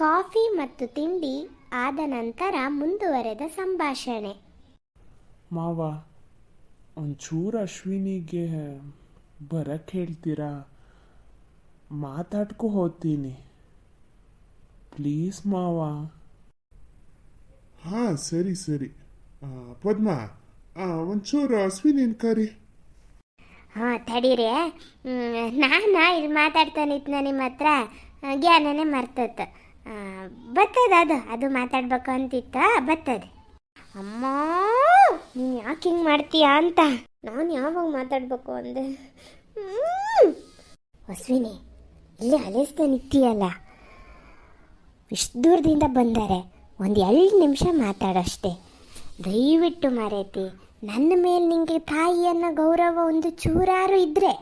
Coffee ಮತ್ತು ತಿಂಡಿ ಆದ ನಂತರ ಮುಂದುವರೆದ ಸಂಭಾಷಣೆ. ಮಾವ ಒಂಚೂರು ಅಶ್ವಿನಿಗೆ ಬರಕ್ಕೆ ಹೇಳ್ತೀರಾ ಮಾತಾಡ್ಕೊ ಹೋತೀನಿ ಪ್ಲೀಸ್ ಮಾವ. ಹಾ ಸರಿ ಸರಿ. ಆ, ಪದ್ಮ ಆ, ಒಂಚೂರು ಅಶ್ವಿನಿನ್ ಕರಿ. ಹಾಂ ತಡೀರಿ. ನಾನು ಇಲ್ಲಿ ಮಾತಾಡ್ತಾನಿದ್ನ ನಿಮ್ಮ ಹತ್ರ ಜ್ಞಾನನೇ ಮರ್ತತ್ತು ಬರ್ತದ ಅದು ಅದು ಮಾತಾಡ್ಬೇಕು ಅಂತಿತ್ತ? ಬರ್ತದೆ ಅಮ್ಮ, ನೀನು ಯಾಕೆ ಹಿಂಗೆ ಮಾಡ್ತೀಯಾ ಅಂತ? ನಾನು ಯಾವಾಗ ಮಾತಾಡ್ಬೇಕು ಅಂದೆ? ಹಸ್ವಿನಿ, ಇಲ್ಲಿ ಅಲೆಸ್ತಾ ನಿಂತೀಯಲ್ಲ? ಇಷ್ಟು ದೂರದಿಂದ ಬಂದರೆ. ಒಂದು ಎರಡು ನಿಮಿಷ ಮಾತಾಡಷ್ಟೇ. ದಯವಿಟ್ಟು ಮರೆತಿ, ನನ್ನ ಮೇಲೆ ನಿಂಗೆ ತಾಯಿಯನ್ನ ಗೌರವ ಒಂದು ಚೂರಾರು ಇದ್ದರೆ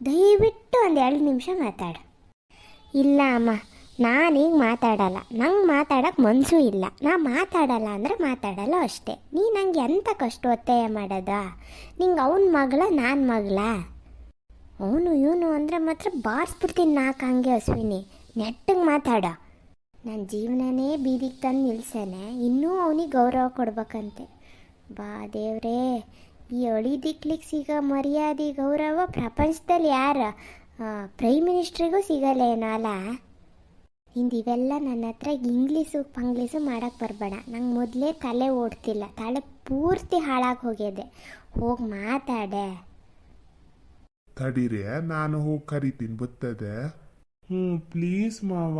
ದಯವಿಟ್ಟು ಒಂದು ಎರಡು ನಿಮಿಷ ಮಾತಾಡು. ಇಲ್ಲ ಅಮ್ಮ ನಾನೀಗ ಮಾತಾಡಲ್ಲ. ನಂಗೆ ಮಾತಾಡೋಕ್ಕೆ ಮನಸ್ಸು ಇಲ್ಲ. ನಾ ಮಾತಾಡಲ್ಲ ಅಂದರೆ ಮಾತಾಡಲ್ಲ ಅಷ್ಟೇ. ನೀ ನಂಗೆ ಎಂಥ ಕಷ್ಟ ಒತ್ತಾಯ ಮಾಡೋದ? ನಿಂಗೆ ಅವನ ಮಗಳ, ನಾನು ಮಗಳ? ಅವನು ಇವನು ಅಂದರೆ ಮಾತ್ರ ಬಾರಿಸ್ಬಿಡ್ತೀನಿ ನಾಲ್ಕು ಹಂಗೆ ಅಶ್ವಿನಿ. ನೆಟ್ಟಗೆ ಮಾತಾಡ. ನನ್ನ ಜೀವನನೇ ಬೀದಿಗೆ ತಂದು ನಿಲ್ಸೇನೆ. ಇನ್ನೂ ಅವನಿಗೆ ಗೌರವ ಕೊಡ್ಬೇಕಂತೆ. ಬಾ ದೇವ್ರೇ. ಈ ಅಳಿ ದಿಕ್ಲಿಕ್ಕೆ ಸಿಗೋ ಮರ್ಯಾದೆ, ಗೌರವ ಪ್ರಪಂಚದಲ್ಲಿ ಯಾರ? ಪ್ರೈಮ್ ಮಿನಿಸ್ಟ್ರಿಗೂ ಸಿಗಲ್ಲ ಏನೋ ಅಲ್ಲ ಇಂದು ಇವೆಲ್ಲ ನನ್ನ ಹತ್ರ ಇಂಗ್ಲೀಷು ಪಂಗ್ಲೀಷು ಮಾಡೋಕ್ಕೆ ಬರಬೇಡ. ನಂಗೆ ಮೊದಲೇ ತಲೆ ಓಡ್ತಿಲ್ಲ. ತಲೆ ಪೂರ್ತಿ ಹಾಳಾಗಿ ಹೋಗಿದೆ ಹೋಗಿ ಮಾತಾಡೆ. ತಡೀರಿ ನಾನು ಹೋಗಿ ಕರಿತೀನಿ. ಬರ್ತದೆ ಹ್ಞೂ ಪ್ಲೀಸ್ ಮಾವ.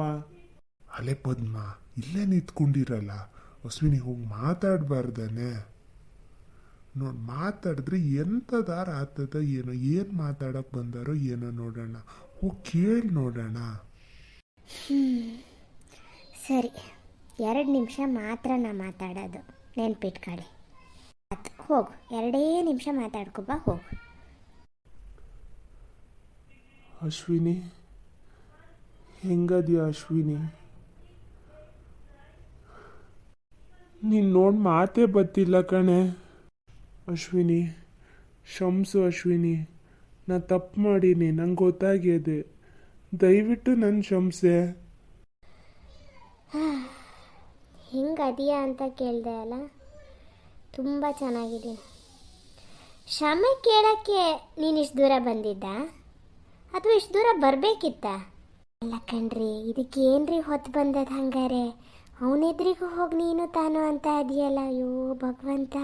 ಅಲೆ ಪದ್ಮ ಇಲ್ಲೇ ನಿಂತ್ಕೊಂಡಿರಲ್ಲ. ಅಶ್ವಿನಿ ಹೋಗಿ ಮಾತಾಡಬಾರ್ದಾನೆ. ನೋಡಿ ಮಾತಾಡಿದ್ರೆ ಎಂಥದಾರ ಆತದ ಏನೋ ಏನು ಮಾತಾಡಕ್ಕೆ ಬಂದಾರೋ ಏನೋ ನೋಡೋಣ. ಹೋಗಿ ಕೇಳಿ ನೋಡೋಣ. ಸರಿ, ಎರಡು ನಿಮಿಷ ಮಾತ್ರ ನಾ ಮಾತಾಡೋದು. ನೆನ್ಪಿಟ್ಕೊಳ್ಳಿ ಅದು ಹೋಗು. ಎರಡೇ ನಿಮಿಷ ಮಾತಾಡ್ಕೊ ಬಾ ಹೋಗು. ಅಶ್ವಿನಿ, ಹೆಂಗದ್ಯಾ ಅಶ್ವಿನಿ? ನೀನು ನೋಡಿ ಮಾತೇ ಬತ್ತಿಲ್ಲ ಕಣೆ. ಅಶ್ವಿನಿ ಶಮ್ಸು ಅಶ್ವಿನಿ. ನಾ ತಪ್ಪು ಮಾಡೀನಿ, ನಂಗೆ ಗೊತ್ತಾಗಿದೆ ದಯವಿಟ್ಟು ನನ್ನ ಶಂಸೆ ಹೆಂಗೆ ಅದೆಯಾ ಅಂತ ಕೇಳಿದೆ ಅಲ್ಲ? ತುಂಬ ಚೆನ್ನಾಗಿದ್ದೀನಿ. ಕ್ಷಮೆ ಕೇಳೋಕ್ಕೆ ನೀನು ಇಷ್ಟು ದೂರ ಬಂದಿದ್ದ? ಅಥವಾ ಇಷ್ಟು ದೂರ ಬರಬೇಕಿತ್ತ? ಅಲ್ಲ ಕಣ್ರಿ, ಇದಕ್ಕೆ ಏನ್ರಿ ಹೊತ್ತು ಬಂದದ ಹಂಗಾರೆ? ಅವನೆದ್ರಿಗೂ ಹೋಗಿ ನೀನು ತಾನು ಅಂತ ಅದೆಯಲ್ಲ? ಅಯ್ಯೋ, ಭಗವಂತ.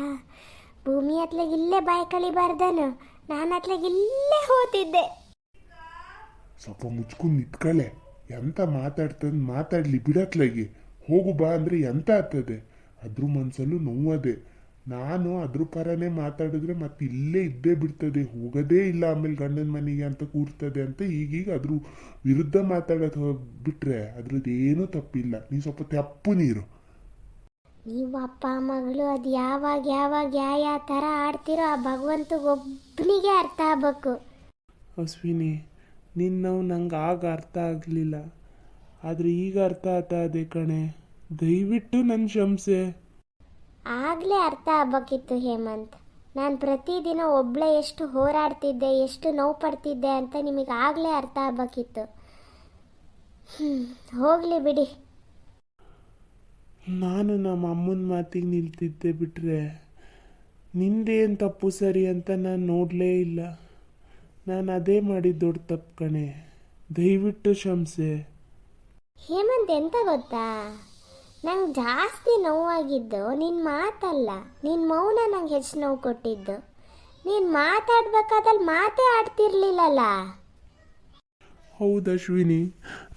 ಭೂಮಿ ಹತ್ಲಾಗ ಇಲ್ಲೇ ಬಾಯಿ ಕಳಿಬಾರ್ದನು. ನಾನು ಹತ್ಲಾಗ ಇಲ್ಲೇ ಹೋತಿದ್ದೆ. ಸ್ವಲ್ಪ ಮುಚ್ಕೊಂಡು ನಿಂತ್ಕಳೆ. ಎಂತ ಮಾತಾಡ್ತದ ಮಾತಾಡ್ಲಿ ಬಿಡತ್ಲಾಗಿ. ಹೋಗು ಬಾ ಅಂದ್ರೆ ಎಂತ ಆಗ್ತದೆ? ಅದ್ರ ಮನಸ್ಸಲ್ಲೂ ನೋವದೆ. ನಾನು ಅದ್ರ ಪರನೇ ಮಾತಾಡಿದ್ರೆ ಮತ್ತೆ ಇಲ್ಲೇ ಇದ್ದೇ ಬಿಡ್ತದೆ. ಹೋಗೋದೇ ಇಲ್ಲ ಆಮೇಲೆ ಗಂಡನ ಮನೆಗೆ ಅಂತ ಕೂರ್ತದೆ ಅಂತ ಈಗೀಗ ಅದ್ರ ವಿರುದ್ಧ ಮಾತಾಡೋದು ಹೋಗ್ಬಿಟ್ರೆ ಅದ್ರದ್ದು ಏನೂ ತಪ್ಪಿಲ್ಲ. ನೀ ಸ್ವಲ್ಪ ತಪ್ಪು ನೀರು. ನೀವು ಅಪ್ಪ ಮಗಳು ಅದು ಯಾವಾಗ ಯಾವಾಗ ಯಾವ ಯಾವ ಥರ ಆಡ್ತಿರೋ ಆ ಭಗವಂತಗೊಬ್ಬನಿಗೆ ಅರ್ಥ ಆಗ್ಬೇಕು. ಅಶ್ವಿನಿ ನಿನ್ನವು ನಂಗೆ ಆಗ ಅರ್ಥ ಆಗಲಿಲ್ಲ. ಆದರೆ ಈಗ ಅರ್ಥ ಆಗ್ತಾ ಇದೆ ಕಣೆ. ದಯವಿಟ್ಟು ನನ್ನ ಶಂಸೆ. ಆಗಲೇ ಅರ್ಥ ಆಗ್ಬೇಕಿತ್ತು ಹೇಮಂತ್. ನಾನು ಪ್ರತಿದಿನ ಒಬ್ಳೆ ಎಷ್ಟು ಹೋರಾಡ್ತಿದ್ದೆ ಎಷ್ಟು ನೋವು ಪಡ್ತಿದ್ದೆ ಅಂತ ನಿಮಗೆ ಆಗಲೇ ಅರ್ಥ ಆಗ್ಬೇಕಿತ್ತು. ಹೋಗಲಿ ಬಿಡಿ. ನಾನು ನಮ್ಮ ಅಮ್ಮನ ಮಾತಿಗೆ ನಿಲ್ತಿದ್ದೆ ಬಿಟ್ರೆ. ನಿಂದೇನು ತಪ್ಪು ಸರಿ ಅಂತ ನಾನು ನೋಡಲೇ ಇಲ್ಲ. ನಾನು ಅದೇ ಮಾಡಿದ ದೊಡ್ಡ ತಪ್ಪು ಕಣೆ. ದಯವಿಟ್ಟು ಶಂಸೆ ಹೇಮಂತ್ ಎಂತ ಗೊತ್ತಾ? ನಂಗೆ ಜಾಸ್ತಿ ನೋವಾಗಿದ್ದು ನಿನ್ನ ಮಾತಲ್ಲ. ನಿನ್ನ ಮೌನ ನಂಗೆ ಹೆಚ್ಚು ನೋವು ಕೊಟ್ಟಿದ್ದು. ನೀನು ಮಾತಾಡ್ಬೇಕಾದಲ್ಲಿ ಮಾತೇ ಆಡ್ತಿರ್ಲಿಲ್ಲಲ್ಲ ಹೌದು ಅಶ್ವಿನಿ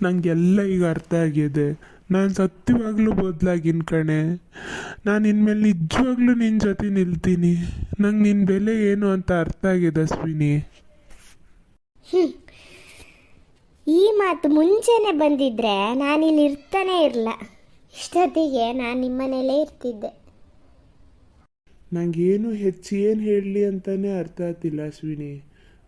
ನನಗೆಲ್ಲ ಈಗ ಅರ್ಥ ಆಗಿದೆ. ನಾನು ಸತ್ಯವಾಗ್ಲೂ ಬದಲಾಗಿನ ಕಣೆ. ನಾನು ಇನ್ಮೇಲೆ ನಿಜವಾಗ್ಲೂ ನಿನ್ನ ಜೊತೆ ನಿಲ್ತೀನಿ. ನಂಗೆ ನಿನ್ನ ಬೆಲೆ ಏನು ಅಂತ ಅರ್ಥ ಆಗಿದೆ ಅಶ್ವಿನಿ ಈ ಮಾತು ಮುಂಚೆನೆ ಬಂದಿದ್ರೆ ನಾನಿಲ್ಲಿ ಇರ್ತಾನೆ ಇರಲ್ಲ ಇಷ್ಟೊತ್ತಿಗೆ ನಾನು ನಿಮ್ಮನೇಲೇ ಇರ್ತಿದ್ದೆ. ನಂಗೇನು ಹೆಚ್ಚು ಏನು ಹೇಳಲಿ ಅಂತಾನೆ ಅರ್ಥ ಆಗ್ತಿಲ್ಲ ಅಶ್ವಿನಿ.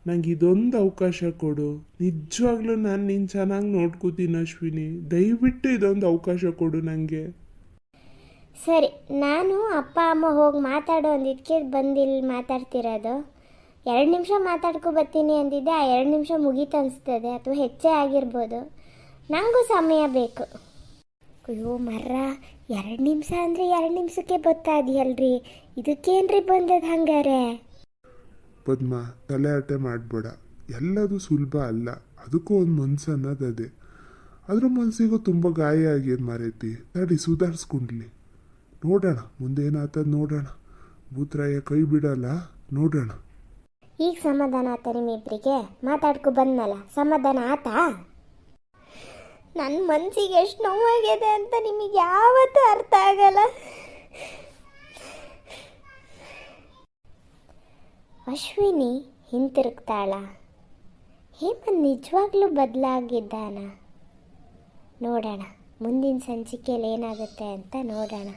ನಂಗೆ ಇದೊಂದು ಅವಕಾಶ ಕೊಡು. ನಿಜವಾಗ್ಲೂ ನಾನು ನಿನ್ನ ಚೆನ್ನಾಗಿ ನೋಡ್ಕೋತೀನಿ ಅಶ್ವಿನಿ. ದಯವಿಟ್ಟು ಇದೊಂದು ಅವಕಾಶ ಕೊಡು ನನಗೆ ಸರಿ ನಾನು ಅಪ್ಪ ಅಮ್ಮ ಹೋಗಿ ಮಾತಾಡೋ ಅಂದಿದ್ದಕ್ಕೆ ಬಂದಿಲ್ಲಿ ಮಾತಾಡ್ತಿರೋದು. ಎರಡು ನಿಮಿಷ ಮಾತಾಡ್ಕೊ ಬರ್ತೀನಿ ಅಂದಿದ್ದೆ, ಆ ಎರಡು ನಿಮಿಷ ಮುಗೀತು ಅನಿಸ್ತದೆ, ಅಥವಾ ಹೆಚ್ಚೇ ಆಗಿರ್ಬೋದು. ನನಗೂ ಸಮಯ ಬೇಕು. ಅಯ್ಯೋ ಮರ ಎರಡು ನಿಮಿಷ ಅಂದರೆ ಎರಡು ನಿಮಿಷಕ್ಕೆ ಬತ್ತಾದಿಯಲ್ರಿ ಇದಕ್ಕೇನ್ರಿ ಬಂದದ ಹಂಗಾರೆ? ಪದ್ಮ ತಲೆ ಅಟೆ ಮಾಡಬೇಡ. ಎಲ್ಲದು ಸುಲಭ ಅಲ್ಲ. ಅದಕ್ಕೂ ಒಂದು ಮನ್ಸು ಅನ್ನೋದದೆ ಅದೇ. ಅದ್ರ ಮನಸ್ಸಿಗೂ ತುಂಬ ಗಾಯ ಆಗಿದೆ ಮಾರೈತಿ. ನಡಿ, ಸುಧಾರಿಸ್ಕೊಂಡ್ಲಿ. ನೋಡೋಣ ಮುಂದೆ ಏನಾಗ್ತದ ನೋಡೋಣ. ಭೂತ್ರಾಯ ಕೈ ಬಿಡಲ್ಲ, ನೋಡೋಣ. ಈಗ ಸಮಾಧಾನ ಆತ ನಿಮ್ಮಿಬ್ಬರಿಗೆ ಮಾತಾಡ್ಕೊ ಬಂದ್ನಲ್ಲ, ಸಮಾಧಾನ ಆತಾ? ನನ್ನ ಮನಸ್ಸಿಗೆ ಎಷ್ಟು ನೋವಾಗಿದೆ ಅಂತ ನಿಮಗೆ ಯಾವತ್ತೂ ಅರ್ಥ ಆಗಲ್ಲ. ಅಶ್ವಿನಿ ಹಿಂತಿರುಗ್ತಾಳ. ಹೇಮಂತ್ ನಿಜವಾಗ್ಲೂ ಬದಲಾಗಿದ್ದಾನ? ನೋಡೋಣ, ಮುಂದಿನ ಸಂಚಿಕೆಯಲ್ಲಿ ಏನಾಗುತ್ತೆ ಅಂತ ನೋಡೋಣ.